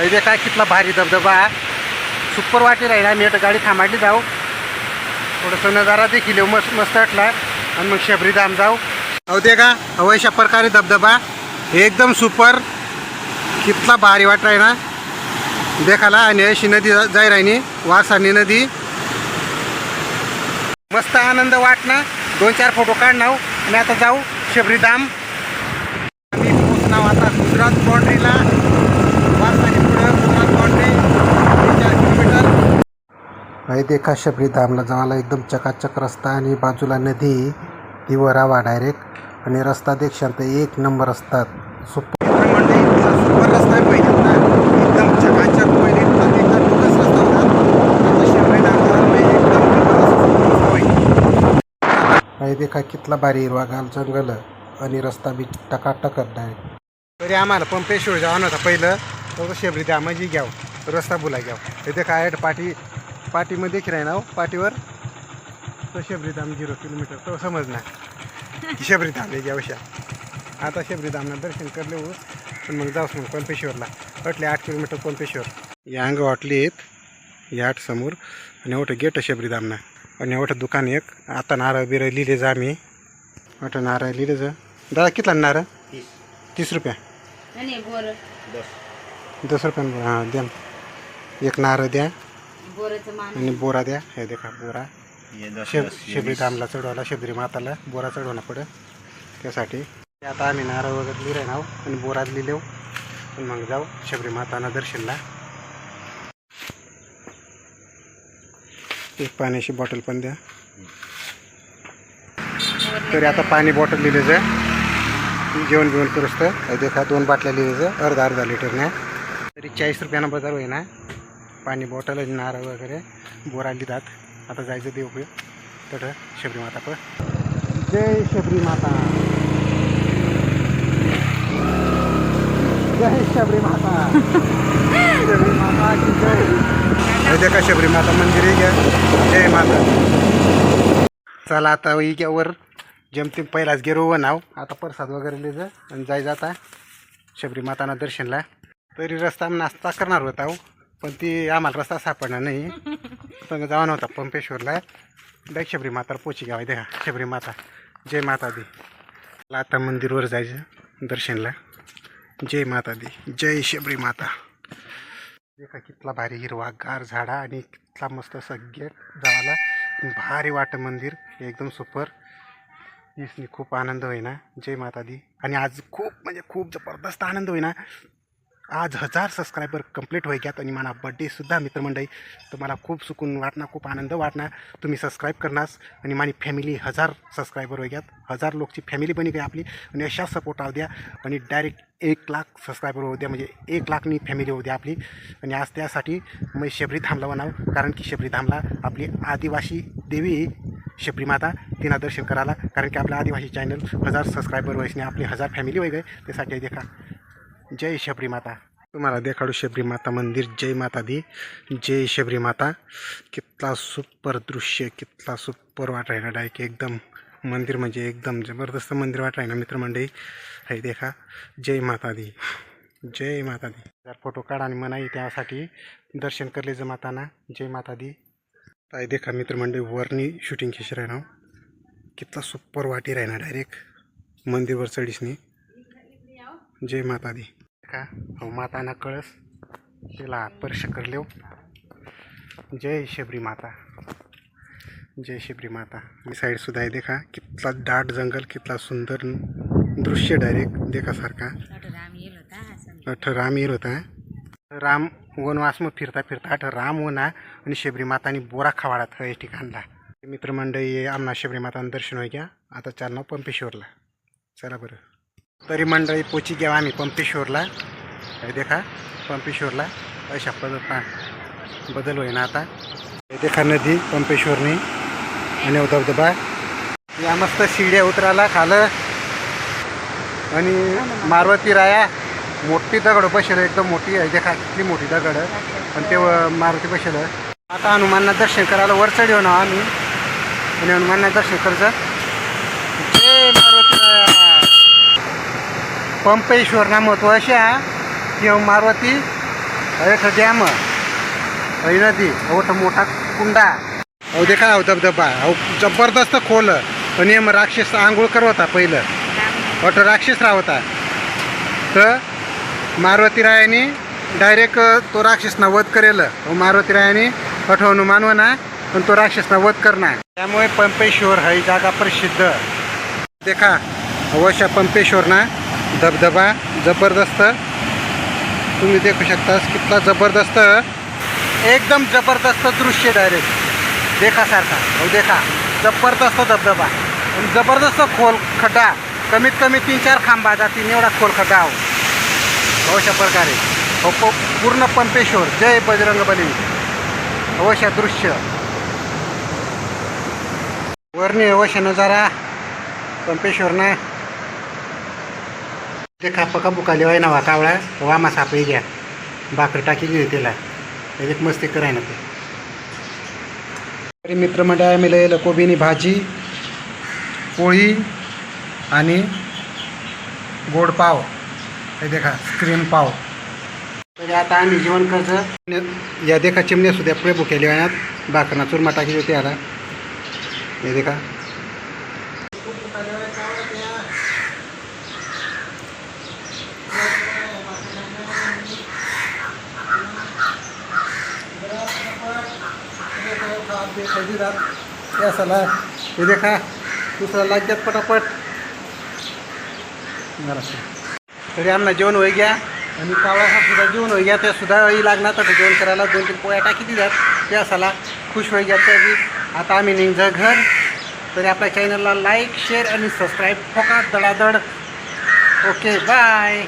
पहिले काय कितला भारी धबधबा. सुपर वाटी राहिला मी आता गाडी थांबाडली जाऊ. थोडंसं नजारा देखील येऊ मस्त मस्त वाटला. आणि मग शबरी धाम जाऊ. अहो ते का अहो अशा प्रकारे धबधबा. एकदम सुपर. कितला भारी वाट राही ना देखाला आणि अशी नदी जाई राहिनी वासानी नदी. मस्त आनंद वाटना दोन चार फोटो काढणार. आणि आता जाऊ शबरी धाम. आम्ही पोहोचणार आता गुजरात बाँड्रीला वासानी पुढं गुजरात बाँड्री चार किलोमीटर भाई देखा शबरी धामला जावाला एकदम चकाचक रस्ता आणि बाजूला नदी ती वरावा डायरेक्ट आणि रस्ता देखशाल तर एक नंबर असतात सुपर एकदम एकदम देखा कितला भारी हिरवागाल जंगल आणि रस्ता बी टकाटकच डायरेक्ट तरी आम्हाला पंपेश्वर जाऊन होता पहिलं. तर शेबरी म्हणजे घ्यावं. रस्ता बोला घ्यावं. इथे काय आहे, पाटी पाटीमध्ये किराय ना हो, पाटीवर तो शेबरी धाम झिरो किलोमीटर. तो समजणार की शेबरी धाम आहे अवश्य. आता शेबरी धामना दर्शन करले हो. पण मग जाऊस मग पंपेश्वरला. वाटले आठ किलोमीटर पंपेश्वर. या अंग वाटलीत या आठ समोर. आणि एवढं गेट शेबरी धामना आणि एवढं दुकान एक. आता नारळ बिरळ लिहिले जा मी. मोठं नारळ लिहिले जा. दादा कितला नारळ? तीस. रुपया. बोर. दस. रुपया हां द्या एक नारळ द्या. बोराचं मान आणि बोरा द्या. हे देखा बोरा. शेब शेबरी धामला चढवायला शेबरी माताला बोरा चढवणं पडं. त्यासाठी आता आम्ही नारळ वगैरे लिहिले नाव आणि बोरात लिहिलेव आणि मग जाऊ शबरी माताना दर्शनला. एक पाण्याची बॉटल पण द्या. तरी आता पाणी बॉटल लिहिले जा. जेवण बिवण करूस तर. हे देखा दोन बाटल्या लिहिले जा. अर्धा अर्धा लिटरने. तरी चाळीस रुपयानं बाजार होईना. पाणी बॉटल आणि नारळ वगैरे बोरा लिहितात आता जायचं देव तर शबरी माता पण जय शबरी माता. जय शबरी माता. शबरी माता की जय. का शबरी माता मंदिर आहे घ्या. जय माता. चला आता वर. जमतीम पहिलाच गेलो व नाव. आता प्रसाद वगैरे लिहिलं आणि जाय जाता शबरी माताना दर्शनला. तरी रस्ता नाश्ता करणार होता हो. पण ती आम्हाला रस्ता सापडणार नाही. पण जावा नव्हता पंपेश्वरला. डायरेक्ट शबरी माता पोची घ्यावा देखा शबरी माता. जय माता दी. मला आता मंदिरवर जायचं दर्शनला. जय माता दी. जय शबरी माता. देखा कितला भारी हिरवा गार झाडा आणि कितला मस्त सगळे जावाला. भारी वाट मंदिर. एकदम सुपर. इसनी खूप आनंद होईना. जय माता दी. आणि आज खूप म्हणजे खूप जबरदस्त आनंद होईना. आज हजार सबस्क्रायबर कंप्लीट होईक्यात आणि मला बड्डेसुद्धा मित्रमंडळी. तर मला खूप सुकून वाटणार खूप आनंद वाटणार. तुम्ही सबस्क्राईब करणार आणि माझी फॅमिली हजार सबस्क्रायबर होईक्यात हजार लोकची फॅमिली बनी गई आपली. आणि अशा सपोर्ट आऊ द्या. आणि डायरेक्ट एक लाख सबस्क्रायबर होऊ द्या. म्हणजे एक लाखनी फॅमिली होऊ द्या आपली. आणि आज त्यासाठी मी शबरी धामला बनाव कारण की शबरी धामला आपली आदिवासी देवी शबरी माता. तिना दर्शन करायला. कारण की आपल्या आदिवासी चॅनल हजार सबस्क्रायबर व्हायचे आपली हजार फॅमिली होई गए त्यासाठी देखा जय शबरी माता. तुम्हाला देखाडू शबरी माता मंदिर जय माता दी जय शबरी माता. कितला सुपर दृश्य कितला सुपर वाट राहिला डायरेक्ट एकदम मंदिर म्हणजे एकदम जबरदस्त मंदिर वाट राहिना मित्रमंडळी. हे देखा जय माता दी जय माता दी जर फोटो काढा आणि मनाई त्यासाठी दर्शन करले ज माताना जय माता दी काय देखा मित्रमंडळी वरनी शूटिंग खेच राहणार कितला सुपर वाटी राहणार डायरेक्ट मंदिरवर चढीसनी. जय माता दी. का? हो माताना कळस. तिला स्पर्श करलेव जय शबरी माता. जय शबरी माता. मी साईड सुद्धा आहे देखा. कितला दाट जंगल कितला सुंदर दृश्य डायरेक्ट देखा सारखा. राम येईल होता असं अठ राम येर होता राम वनवास मग फिरता फिरता अठ राम वना आणि शबरी मातानी बोरा खवाडात या ठिकाणला मित्रमंडळी आमना शबरी मातानं दर्शन होई घ्या. आता चालणार पंपेश्वरला. चला बरं. तरी मंडळी पोची घ्यावा आम्ही पंपेश्वरला हे देखा पंपेश्वरला अशा पद्धत बदल होईना आता. हे देखा नदी पंपेश्वरनी आणि धबधबा. या मस्त शिड्या उतराला खालं. आणि मारवती राया मोठी दगड बसेल एकदम मोठी आहे. देखा किती मोठी दगड. पण ते मारुती बसेल. आता हनुमानना दर्शन करायला वर चढ ना आम्ही. आणि हनुमानना दर्शन करायचं राया पंपेश्वरना महत्त्व अशा की हो मारुती अरे डॅम अरे नदी अहो ठ मोठा कुंडा. अहो देखा अहो अहो जबरदस्त खोल. पण मग राक्षस आंघोळ करवता होता पहिलं. अहो राक्षस रावता. तर मारुती रायाने डायरेक्ट तो राक्षसना वध करेल. अहो मारुती रायाने हठवणं मानव ना पण तो राक्षसना वध करणार. त्यामुळे पंपेश्वर ही जागा प्रसिद्ध. देखा वशा पंपेश्वर ना धबधबा जबरदस्त. तुम्ही देखू शकता कितला जबरदस्त. एकदम जबरदस्त दृश्य डायरेक्ट देखासारखा हो देखा. जबरदस्त धबधबा. आणि जबरदस्त खोल खड्डा कमीत कमी तीन चार खांबा जातील एवढा खोल खड्डा हो. अशा प्रकारे. हो पूर्ण पंपेश्वर. जय बजरंग बली अवश्य दृश्य. वरणी अवश्य नजारा. पंपेश्वर ना ते खाप का बुकाली वाय नावा कावळा वामा सापळी घ्या. भाकर टाकी घे त्याला त्याच्यात मस्ती कराय ना ते. तरी मित्रमंडळ आम्ही लिहिलं कोबीनी भाजी पोळी आणि गोड पाव. हे देखा स्क्रीन पाव. तरी आता आम्ही जेवण करचं या देखा चिमण्या सुद्धा प्रेबू केले वयात भाकरना चुरमा टाकी होती आता हे देखा. साला हे देखा. दुसरा लागतात पटापट. तरी आमना जेवण होई गया. आणि कावळा हा सुद्धा जेवण होई गया. त्या सुद्धा ही लागणार तर जेवण करायला दोन तीन पोळ्या टाकी दिल्यात. त्या साला खुश होई गया. त्याची आता आम्ही निघजा घर. तरी आपल्या चॅनलला लाईक शेअर आणि सबस्क्राईब फोका दडादड. Okay bye